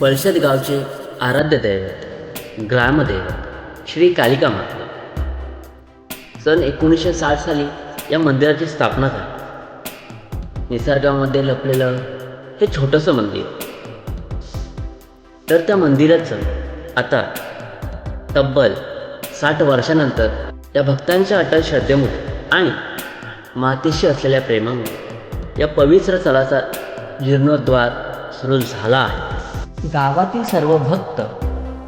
पळसद गावचे आराध्य दैवत ग्रामदैवत श्री कालिका माता. सन एकोणीसशे साठ साली या मंदिराची स्थापना झाली. निसर्गामध्ये लपलेलं हे छोटंसं मंदिर. तर त्या मंदिराचं आता तब्बल साठ वर्षानंतर या भक्तांच्या अटल श्रद्धेमुळे आणि मातेशी असलेल्या प्रेमामुळे या पवित्र स्थळाचा जीर्णोद्वार सुरू झाला आहे. गावातील सर्व भक्त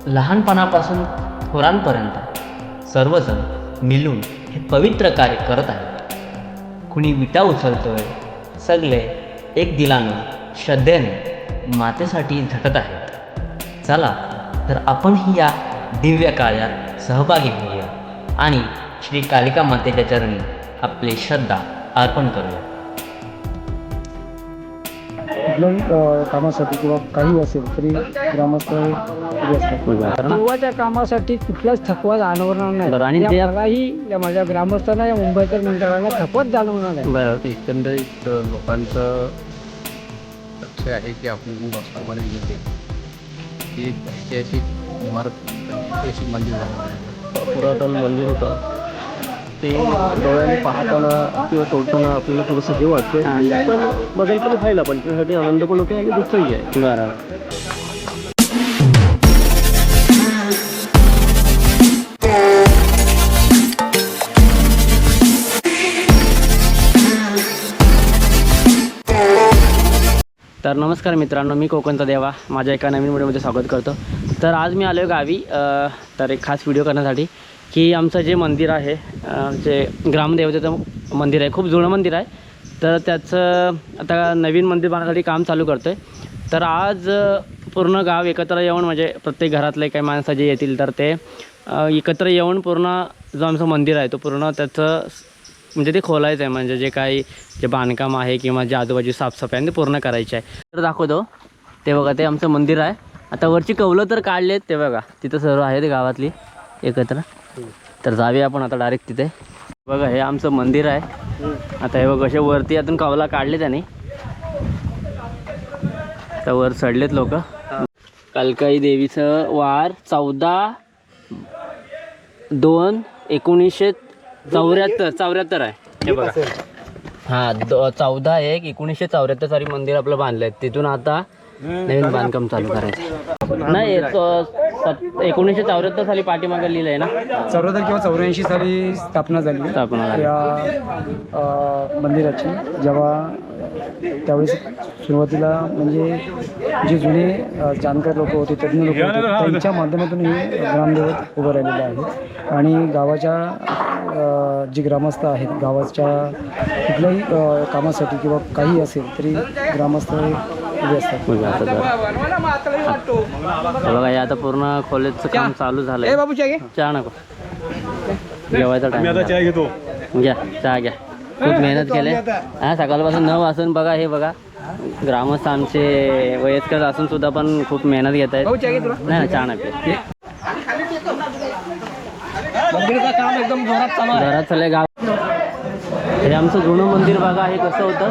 लहानपणापासून थोरांपर्यंत सर्वजण मिळून हे पवित्र कार्य करत आहेत. कुणी विटा उचलतोय सगळे एक दिलानं श्रद्धेने मातेसाठी झटत आहेत. चला तर आपणही या दिव्य कार्यात सहभागी होऊया आणि श्री कालिका मातेच्या चरणी आपली श्रद्धा अर्पण करूया. कुठल्याही कामासाठी किंवा काही असेल तरी ग्रामस्थ उभे असतात. देवाच्या कामासाठी कुठलाच थकवा जाणवणार बरं, आणि नाही ते- या मलाही या माझ्या ग्रामस्थांना या मुंबईकर मंडळाला थकवत जाणवणार नाही. बरं एकंदरीत लोकांचं लक्ष आहे की आपण वास्तवामध्ये घेते की त्याची अशी इमारत मंदिर झाली. पुरातन मंदिर होतं. ते डोळ्याने पाहताना किंवा तोडताना आपल्याला थोडंसं हे वाटतं पण बदल पण व्हायला पण त्यासाठी आनंद पण होते आणि दुःखही आहे. बरं. तर नमस्कार मित्रांनो मी कोकणचा देवा. माझ्या एका नवीन व्हिडिओमध्ये स्वागत करतो. तर आज मी आलो आहे गावी तर एक खास व्हिडिओ करण्यासाठी. की आमचं जे मंदिर आहे जे ग्रामदेवतेचं मंदिर आहे खूप जुनं मंदिर आहे. तर त्याचं आता नवीन मंदिर बांधण्यासाठी काम चालू करतो आहे तर आज पूर्ण गाव एकत्र येऊन म्हणजे प्रत्येक घरातले काही माणसं जे येतील तर ते एकत्र येऊन पूर्ण जो आमचं मंदिर आहे तो पूर्ण त्याचं म्हणजे ते खोलायचं आहे. म्हणजे जे काही जे बांधकाम आहे किंवा जे आजूबाजू साफसफाई आहे ते पूर्ण करायची आहे. तर दाखवतो. ते बघा ते आमचं मंदिर आहे. आता वरची कवलं तर काढलेत ते बघा. तिथं सर्व आहेत गावातली एकत्र. तर जाऊया आपण आता डायरेक्ट तिथे. बघा हे आमचं मंदिर आहे. आता हे बघ असे वरती यातून कावला काढले त्याने. तर वर चढलेत लोक. कालकाई देवीचं वार चौदा दोन एकोणीसशे चौऱ्याहत्तर चौऱ्याहत्तर आहे. हे बघा. हा चौदा एक एकोणीसशे चौऱ्याहत्तर साली मंदिर आपलं बांधलंय तिथून आता नवीन बांधकाम चालू करायचं. नाही सत- एकोणीसशे चौऱ्याहत्तर साली पाठीमागे लिहिलंय ना? चौऱ्याहत्तर किंवा चौऱ्याऐंशी साली स्थापना झाली. स्थापना झाली. या अ, मंदिराची जेव्हा त्यावेळेस सुरुवातीला म्हणजे जे जुने अ, जाणकार लोक होते तज्ज्ञ लोक होते त्यांच्या माध्यमातून हे ग्रामदेवत उभं राहिलेलं आहे. आणि गावाच्या अ, जे ग्रामस्थ आहेत गावाच्या कुठल्याही अ, कामासाठी किंवा काही असेल तरी ग्रामस्थ हे बघा आता जरा. हे बघा हे आता पूर्ण खोलीचं काम चालू झालंय. बाबू चहा नको. जेवायचा टाइम घेतो. घ्या चहा घ्या. खूप मेहनत केले. हा सकाळपासून नऊ वाजून बघा हे बघा. ग्रामस्थ आमचे वयस्कर असून सुद्धा पण खूप मेहनत घेत आहेत. नाही चहा नाही चालू घरात चालले गाव. हे आमचं जुनं मंदिर बघा हे कसं होतं?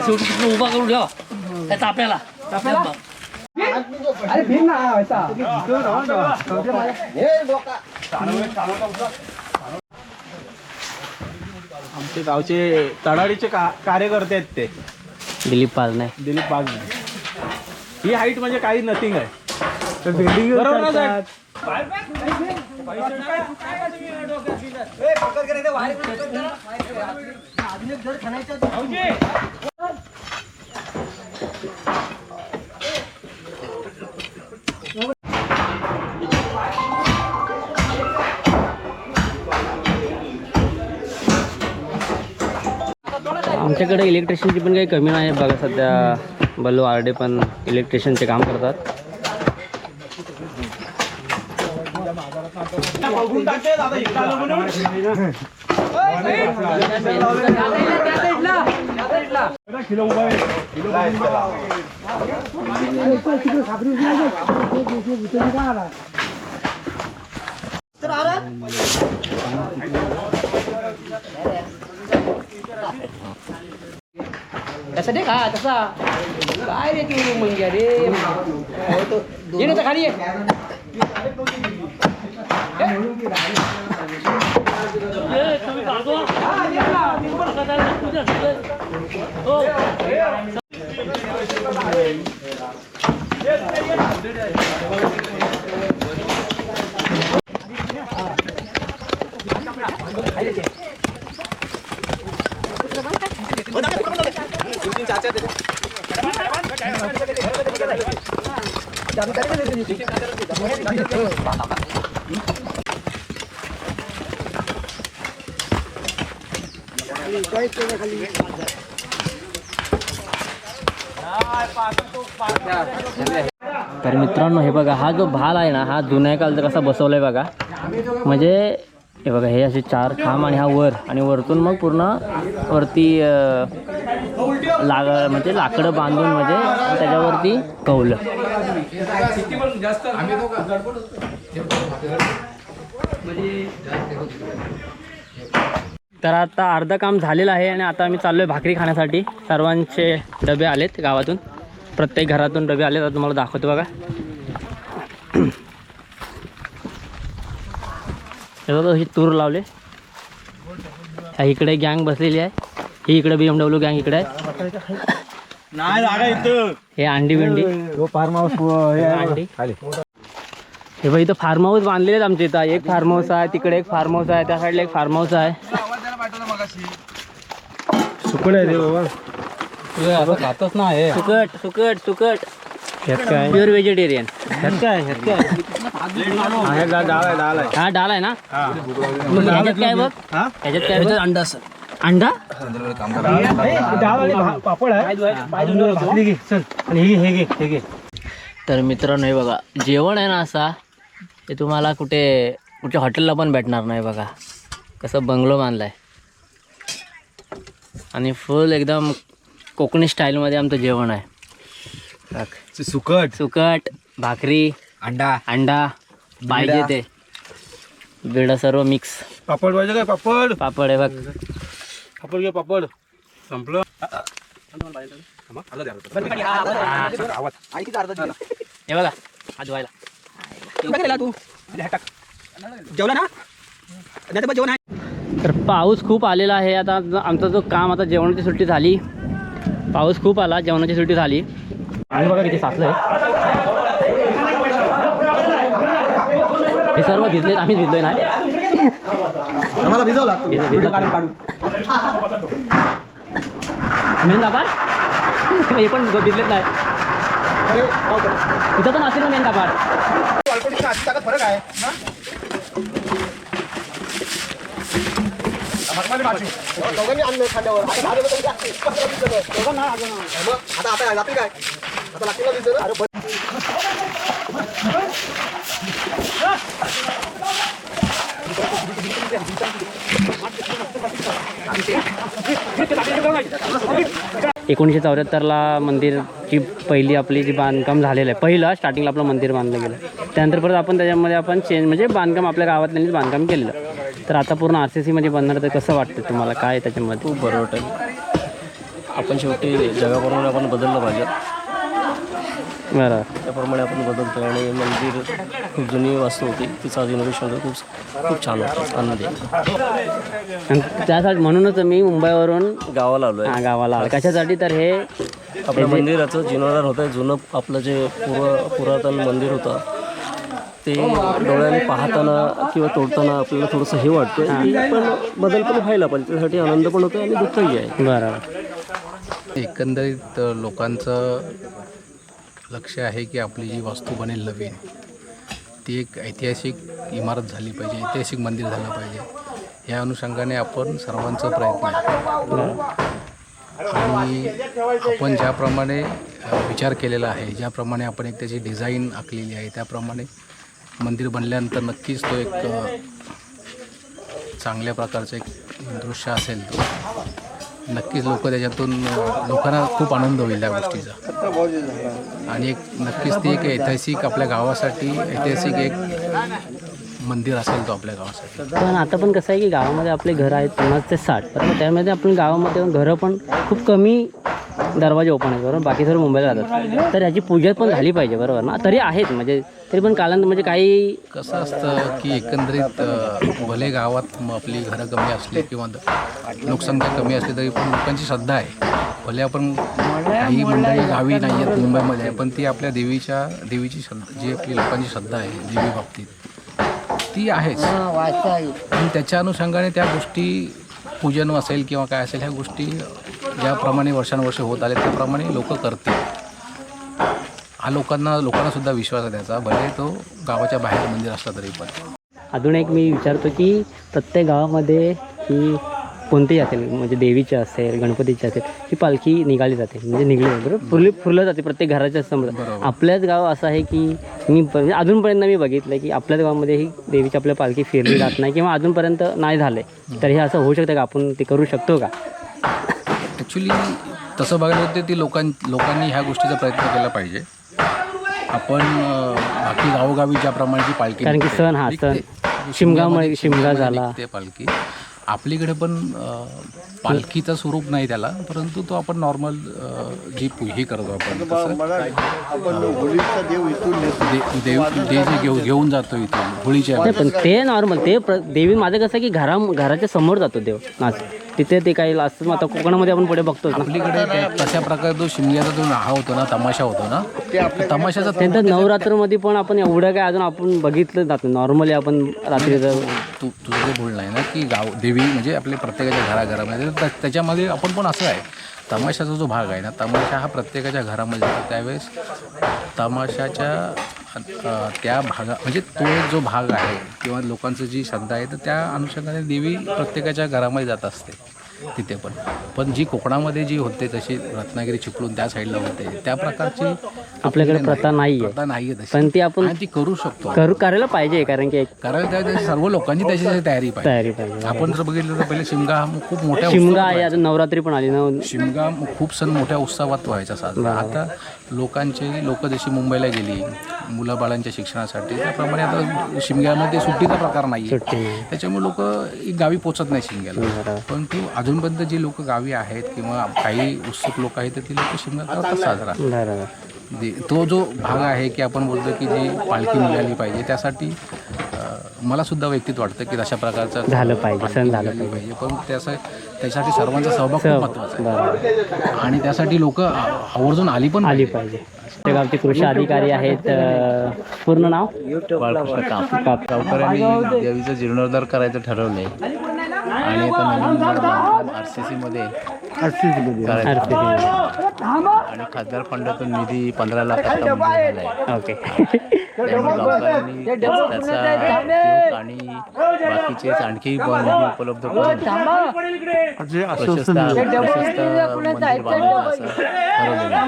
शेवटी तिकडे उभा करून ठेवा त्या ताप्याला अरे ना ते गावचे तडाडीचे का कार्यकर्ते आहेत ते. दिलीप पालने. दिलीप बागणे ही हाईट म्हणजे काही नथिंग आहे. बरोबर ना साहेब? आमच्याकडे इलेक्ट्रिशियनची पण काही कमी नाही बघा सध्या. बल्लू आरडे पण इलेक्ट्रिशियनचे काम करतात. बघून टाकते दादा इकडं आलं म्हणून. तसा दे का तसा काय रे तू म्हणजे रे ये ना तर खाली ये. तर मित्रांनो हे बघा हा जो भाल आहे ना हा जुन्या काळचा कसा बसवलाय बघा. म्हणजे हे बघा हे असे चार खांब आणि हा वर आणि वरतून मग पूर्ण वरती अं, लाग म्हणजे लाकडं बांधून म्हणजे त्याच्यावरती कवलं तर आता अर्धं काम झालेलं आहे आणि आता आम्ही चाललो आहे भाकरी खाण्यासाठी. सर्वांचे डबे आलेत गावातून. प्रत्येक घरातून डबे आलेत. आता तुम्हाला दाखवतो बघा. हे बघा ही तूर लावले. ह्या इकडे गँग बसलेली आहे. ही इकडे बी एम डब्ल्यू गँग इकडे आहे. नाही जागा इथं. हे अंडी बिंडी. फार्म हाऊस अंडी. हे बघ इथं फार्म हाऊस बांधलेले आहेत आमच्या इथं. एक फार्म हाऊस आहे तिकडे एक फार्म हाऊस आहे त्या साईडला एक फार्म हाऊस आहे. सुकड आहे ते बाबा. खातच ना हे. सुकट सुकट सुकट. प्युअर व्हेजिटेरियन हा डाल आहे ना? मग ह्याच्यात काय बघ? ह्याच्यात काय अंडा अंडा? पापड आहे चल आणि हे घे हे घे हे तर मित्रांनो हे बघा जेवण आहे ना असा ते तुम्हाला कुठे कुठच्या हॉटेलला पण भेटणार नाही बघा. कसं बंगलो बांधलाय. आणि फुल एकदम कोकणी स्टाईलमध्ये आमचं जेवण आहे. सुकट. सुकट भाकरी अंडा. अंडा पाहिजे ते. बिडा सर्व मिक्स पापड पाहिजे काय? पापड. पापड आहे बघ. पापड घे पापड. संपलं. हे बघा हा तू? जेवला ना? नाही तर जेवण तर पाऊस खूप आलेला आहे. आता आमचा जो काम आता जेवणाची सुट्टी झाली. पाऊस खूप आला जेवणाची सुट्टी झाली. आणि बघा किती साचलं आहे. हे सर्व भिजलेत आम्हीच भिजलोय ना. भिजवला. मेन कापाड हे पण भिजलेत नाही. इथं पण असेल ना मेन कापाड फरक आहे दोघांनी आणलं खांद्यावर. आता लागतील. आता आता आता जातील काय? आता लागतील ना? अरे. एकोणीसशे चौऱ्याहत्तरला मंदिरची पहिली आपली जी बांधकाम झालेलं आहे पहिलं स्टार्टिंगला आपलं मंदिर बांधलं गेलं. त्यानंतर परत आपण त्याच्यामध्ये आपण चेंज म्हणजे बांधकाम आपल्या गावातल्यांनीच बांधकाम केलेलं. तर आता पूर्ण आर सी सीमध्ये बनणार तर कसं वाटतं तुम्हाला? काय त्याच्यामध्ये? खूप बरं वाटेल. आपण शेवटी जगाबरोबर आपण बदललं पाहिजे. बरं. त्याप्रमाणे आपण बदलतो आणि मंदिर खूप जुनी वास्तू होती. तिचं आज इनोव्हेशन खूप खूप छान होतं. आनंदी. आहे. आणि त्यासाठी म्हणूनच मी मुंबईवरून गावाला आलो हा, गावाला आलो. कशासाठी तर हे आपल्या मंदिराचं जीर्णोद्धार होतं. जुनं आपलं जे पूर्व पुरातन मंदिर होतं ते डोळ्याने पाहताना किंवा तोडताना आपल्याला थोडंसं हे वाटतं की पण बदल पण व्हायला पाहिजे. त्यासाठी आनंद पण होतो आणि दुःखही आहे. बरं. एकंदरीत लोकांचं लक्ष आहे की आपली जी वास्तू बनेल नवीन ती एक ऐतिहासिक इमारत झाली पाहिजे ऐतिहासिक मंदिर झालं पाहिजे. या अनुषंगाने आपण सर्वांचा प्रयत्न आणि आपण ज्याप्रमाणे विचार केलेला आहे ज्याप्रमाणे आपण एक त्याची डिझाईन आखलेली आहे त्याप्रमाणे मंदिर बनल्यानंतर नक्कीच तो एक चांगल्या प्रकारचं एक दृश्य असेल तो. नक्कीच लोक त्याच्यातून लोकांना खूप आनंद होईल त्या गोष्टीचा. आणि एक नक्कीच ती एक ऐतिहासिक आपल्या गावासाठी ऐतिहासिक एक मंदिर असेल तो आपल्या गावासाठी. पण आता पण कसं आहे की गावामध्ये आपले घरं आहेत पन्नास ते साठ पण त्यामध्ये आपण गावामध्ये घरं पण खूप कमी दरवाजे ओपन आहेत बरोबर? बाकी सर्व मुंबईला राहतात तर याची पूजा पण झाली पाहिजे बरोबर ना? तरी आहेत म्हणजे तरी पण कालांतर म्हणजे काही कसं असतं की एकंदरीत भले गावात आपली घरं कमी असली किंवा लोकसंख्या कमी असली तरी पण लोकांची श्रद्धा आहे. भले आपण काही मंडळी गावी नाही आहेत मुंबईमध्ये पण ती आपल्या देवीच्या देवीची श्रद्धा जी आपली लोकांची श्रद्धा आहे देवी बाबतीत ती आहेच. आणि त्याच्या अनुषंगाने त्या गोष्टी पूजन असेल किंवा काय असेल ह्या गोष्टी ज्याप्रमाणे वर्षानुवर्ष होत आले त्याप्रमाणे लोक करतील. हा लोकांना लोकांना सुद्धा विश्वास आहे त्याचा. भले तो गावाच्या बाहेर मंदिर असला तरी पण. अजून एक मी विचारतो की प्रत्येक गावामध्ये ही कोणतीही असेल म्हणजे देवीची असेल गणपतीची असेल ही पालखी निघाली जाते. म्हणजे निघली जाते बरोबर? फुरली फुरलं जाते प्रत्येक घराच्या समोर. आपल्याच गाव असं आहे की मी म्हणजे अजूनपर्यंत मी बघितलं की आपल्याच गावामध्ये ही देवीची आपल्या पालखी फिरली जात नाही किंवा अजूनपर्यंत नाही झाले. तर हे असं होऊ शकतं का? आपण ते करू शकतो का? ॲक्च्युली तसं बघायला होते ती लोकां लोकांनी ह्या गोष्टीचा प्रयत्न केला पाहिजे. आपण बाकी गावोगावी ज्याप्रमाणे जी पालखी कारण की सण हा. सण. शिमगामुळे शिमगा झाला. निघते पालखी. आपलीकडे पण पालखीचं स्वरूप नाही त्याला परंतु तो आपण नॉर्मल जी पू- हे करतो आपण देव दे जे घेऊ घेऊन जातो इथून होळीच्या पण ते नॉर्मल ते प्र देवी माझं कसं आहे की घरा घराच्या समोर जातो देव. नाच. तिथे ते काही असतं आता कोकणामध्ये आपण पुढे बघतो आपलीकडे त्या- तशा प्रकारे तो शिमग्याचा जो हा होतो ना तमाशा होतो ना त्या तमाशाचा त्यानंतर नवरात्रमध्ये पण आपण एवढं काय अजून आपण बघितलं जात नॉर्मली आपण रात्रीचं तू तुझं जे बोलणं आहे ना की गाव देवी म्हणजे आपल्या प्रत्येकाच्या घराघरामध्ये तर त्याच्यामध्ये आपण पण असं आहे. तमाशाचा जो भाग आहे ना तमाशा हा प्रत्येकाच्या घरामध्ये जातो त्यावेळेस तमाशाच्या त्या भागा म्हणजे तो जो भाग आहे किंवा लोकांचं जी श्रद्धा आहे तर त्या अनुषंगाने देवी प्रत्येकाच्या घरामध्ये जात असते तिथे पण. पण जी कोकणामध्ये जी होते तशी रत्नागिरी चिपळूण त्या साईडला होते त्या प्रकारची आपल्याकडे प्रथा नाही प्रथा नाही आहे तशी. पण ती आपण आणि ती करू शकतो. करू करायला पाहिजे कारण की कारण त्या सर्व लोकांची त्याची तयारी पाहिजे. तयारी पाहिजे. आपण जर बघितलं तर पहिले शिमगा हा खूप मोठ्या शिमगा आहे अजून नवरात्री पण आली ना. शिमगा खूप सण मोठ्या उत्सवात व्हायचा साजरा. आता लोकांचे लोक जशी मुंबईला गेली मुलं बाळांच्या शिक्षणासाठी त्याप्रमाणे आता शिमग्यामध्ये सुट्टीचा प्रकार नाही. त्याच्यामुळे लोक गावी पोचत नाही शिमग्याला परंतु अजूनपर्यंत जी लोक गावी आहेत किंवा काही उत्सुक लोक आहेत तर ती लोक शिमगा करतात साजरा तो जो भाग आहे की आपण बोलतो की जी पालखी निघाली पाहिजे त्यासाठी मला सुद्धा व्यक्तित वाटतं की तशा प्रकारचं झालं पाहिजे, सण झालं पाहिजे. पण त्याचा त्यासाठी सर्वांचा सहभाग खूप महत्त्वाचा आहे. आणि त्यासाठी लोक आवर्जून आली पण आली पाहिजे. त्या गावचे कृषी अधिकारी आहेत पूर्ण नाव? बाळकृष्ण काप. काप- गावकऱ्यांनी देवीचं जीर्णोद्धार करायचं ठरवलंय. आणि आता नवीन आर सी सीमध्ये आणि खासदार फंडातून निधी पंधरा झालाय. ओके. त्याच- आणि बाकीचे आणखी उपलब्ध करून. ठरवलेलं आहे.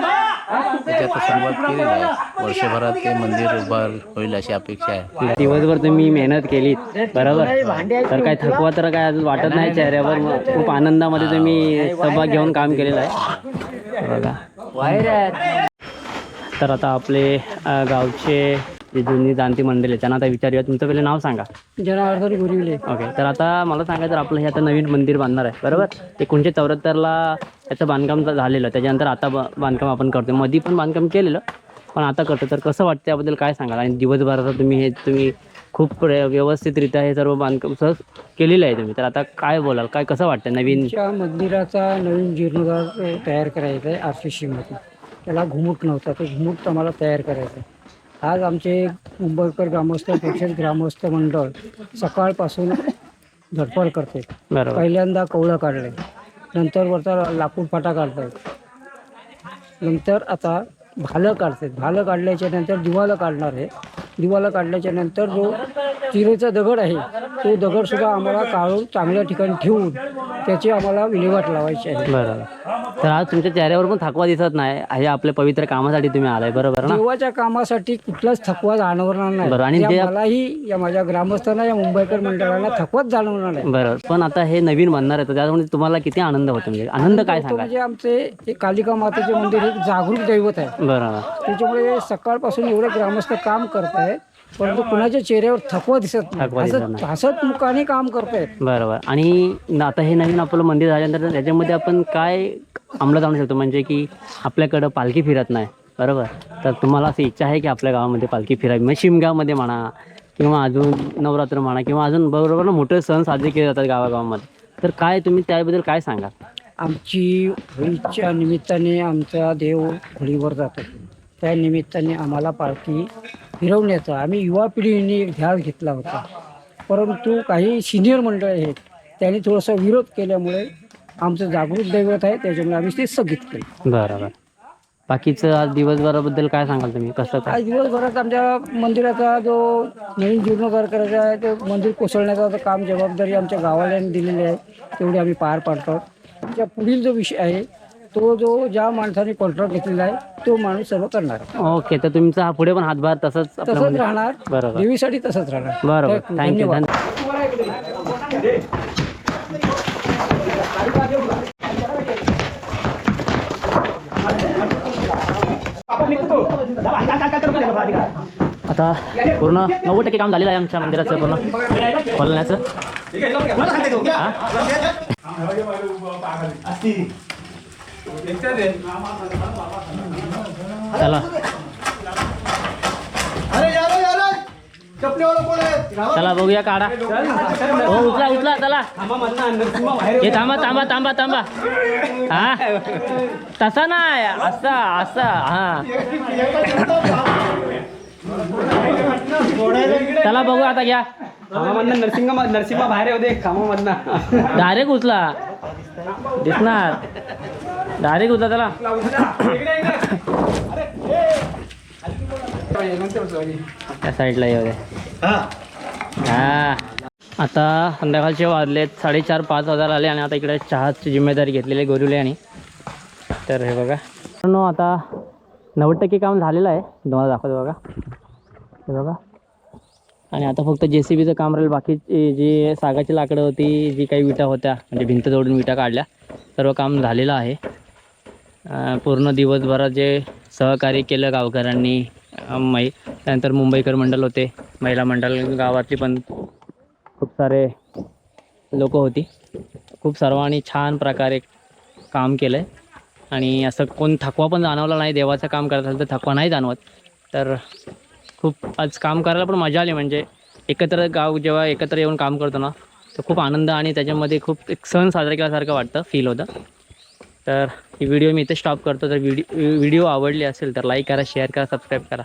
त्याची आता सुरुवात केलेली आहे. वर्षभरात ते मंदिर उभार होईल अशी अपेक्षा आहे. दिवसभर तुम्ही मेहनत केली बरोबर. तर काय थकवा तर काय अजून वाटत नाही चेहऱ्यावर? खूप आनंदामध्ये तुम्ही सहभाग घेऊन काम केलेलं आहे. बघा तर आता आपले गावचे जे जुनी जाणती मंडळी आहे त्यांना आता विचारूया. तुमचं पहिले नाव सांगा. जनार्दन गुरिवले. ओके तर आता मला सांगा तर आपलं हे आता नवीन मंदिर बांधणार आहे बरोबर? एकोणीसशे चौऱ्याहत्तरला याचं बांधकाम झालेलं त्याच्यानंतर आता बांधकाम आपण करतो मधी पण बांधकाम केलेलं पण आता करतो तर कसं वाटतं त्याबद्दल काय सांगाल? आणि दिवसभराचं तुम्ही हे तुम्ही खूप व्यवस्थितरित्या हे सर्व बांधकाम सहज केलेलं आहे तुम्ही. तर आता काय बोलाल? काय कसं वाटतं नवीन? मंदिराचा नवीन जीर्णोद्धार तयार करायचा आहे आर सी सीमध्ये त्याला घुमुट नव्हता तो घुमुट आम्हाला तयार करायचा आहे. आज आमचे मुंबईकर ग्रामस्थ परिषद ग्रामस्थ मंडळ सकाळपासून धडपड करते. बरोबर. पहिल्यांदा कवळं काढलंय. नंतर वरचा लाकूड फाटा काढतायत नंतर आता भालं काढतात भालं काढल्याच्या नंतर दिवाला काढणार आहे. दिवाला काढल्याच्या नंतर जो चिरेचा दगड आहे तो दगडसुद्धा आम्हाला काढून चांगल्या ठिकाणी ठेवून त्याची आम्हाला विल्हेवाट लावायची आहे. बरोबर. तर आज तुमच्या चेहऱ्यावर पण थकवा दिसत नाही. हे आपल्या पवित्र कामासाठी तुम्ही आलाय बरोबर ना? देवाच्या कामासाठी कुठलाच थकवा जाणवणार बरं, आणि नाही या मलाही या माझ्या ग्रामस्थांना या मुंबईकर मंडळाला थकवाच जाणवणार नाही. बरोबर पण आता हे नवीन म्हणणार आहे तर त्यामुळे तुम्हाला किती आनंद होतो म्हणजे? आनंद काय तो सांगाल? म्हणजे आमचे हे कालिका मातेचे मंदिर हे जागरूक दैवत आहे. बरोबर त्याच्यामुळे सकाळपासून एवढे ग्रामस्थ काम करत आहेत परंतु कुणाच्या चेहऱ्यावर थकवा दिसत थकवा नाही दिसत हसत हसत मुखाने काम करतायत बरोबर आणि न- आता हे नवीन आपलं मंदिर झाल्यानंतर त्याच्यामध्ये आपण काय अंमलात आणू शकतो. म्हणजे की आपल्याकडं पालखी फिरत नाही. बरोबर? तर तुम्हाला अशी इच्छा आहे की आपल्या गावामध्ये पालखी फिरावी. म्हणजे शिमगावमध्ये म्हणा किंवा अजून नवरात्र म्हणा किंवा अजून बरोबर ना मोठे सण साजरे केले जातात गावागावामध्ये. तर काय तुम्ही त्याबद्दल काय सांगा आमची होळीच्या निमित्ताने आमचा देव होळीवर जातो. त्या निमित्ताने आम्हाला पालखी फिरवण्याचा आम्ही युवा पिढीने ध्यास घेतला होता. परंतु काही सिनियर मंडळ आहेत त्यांनी थोडासा विरोध केल्यामुळे आमचं जागृत दैवत आहे त्याच्यामुळे आम्ही ते स्थगित केलं. बरोबर. बाकीचं आज दिवसभराबद्दल काय सांगाल तुम्ही? कसं काय? आज दिवसभरात आमच्या मंदिराचा जो नवीन जीर्णोद्धार करायचा आहे ते मंदिर कोसळण्याचा जो काम जबाबदारी आमच्या गावाल्यांनी दिलेली आहे तेवढी आम्ही पार पाडतो. आमच्या पुढील जो विषय आहे तो जो ज्या माणसाने कॉन्ट्रॅक्ट घेतलेला आहे तो माणूस सर्व करणार. ओके तर तुमचा हा पुढे पण हातभार तसंच आपल्या तसंच मंदिर- राहणार. बरोबर. देवीसाठी तसंच राहणार. बरोबर. Thank you. Thank you. धन्यवाद. आता पूर्ण नव्वद टक्के काम झालेलं आहे आमच्या मंदिराचं पूर्ण. खोलण्याचं. हा? चला. चला बघूया काढा। हो उचला उचला चला हे थांबा थांबा थांबा थांबा। हा? तसा नाही असा असा हा। चला बघू आता घ्या। कामामधनं नरसिंह नरसिंह बाहेर येऊ दे कामामधनं डायरेक्ट उचला। दिसणार. डायरेक्ट उचला चला त्या साईडला येऊ दे. हा. आता संध्याकाळचे वाजलेत साडेचार पाच हजार आले आणि आता इकडे चहाची जिम्मेदारी घेतलेली आहे गोरुले आणि. तर हे बघा. मित्रांनो, आता नव्वद टक्के काम झालेलं आहे. तुम्हाला दाखवतो बघा. हे बघा. आणि आता फक्त जे सी बीचं काम राहील. बाकी जी सागाची लाकडं होती जी काही विटा होत्या म्हणजे भिंत जोडून विटा काढल्या सर्व काम झालेलं आहे. पूर्ण दिवसभरात जे सहकार्य केलं गावकऱ्यांनी मै त्यानंतर मुंबईकर मंडळ होते. महिला मंडळ गावातली पण खूप सारे लोक होती. खूप सर्वांनी छान प्रकारे काम केलं आहे आणि असं कोण थकवा पण जाणवला नाही देवाचं काम करत असेल तर थकवा नाही जाणवत. तर खूप आज काम करायला पण मजा आली. म्हणजे एकत्र गाव जेव्हा एकत्र येऊन काम करतो ना तर खूप आनंद आणि त्याच्यामध्ये खूप एक सण साजरा केल्यासारखं वाटतं फील होतं. तर ही व्हिडिओ मी इथे स्टॉप करतो. तर व्हिडिओ व्हिडिओ आवडली असेल तर लाईक करा शेअर करा सबस्क्राईब करा.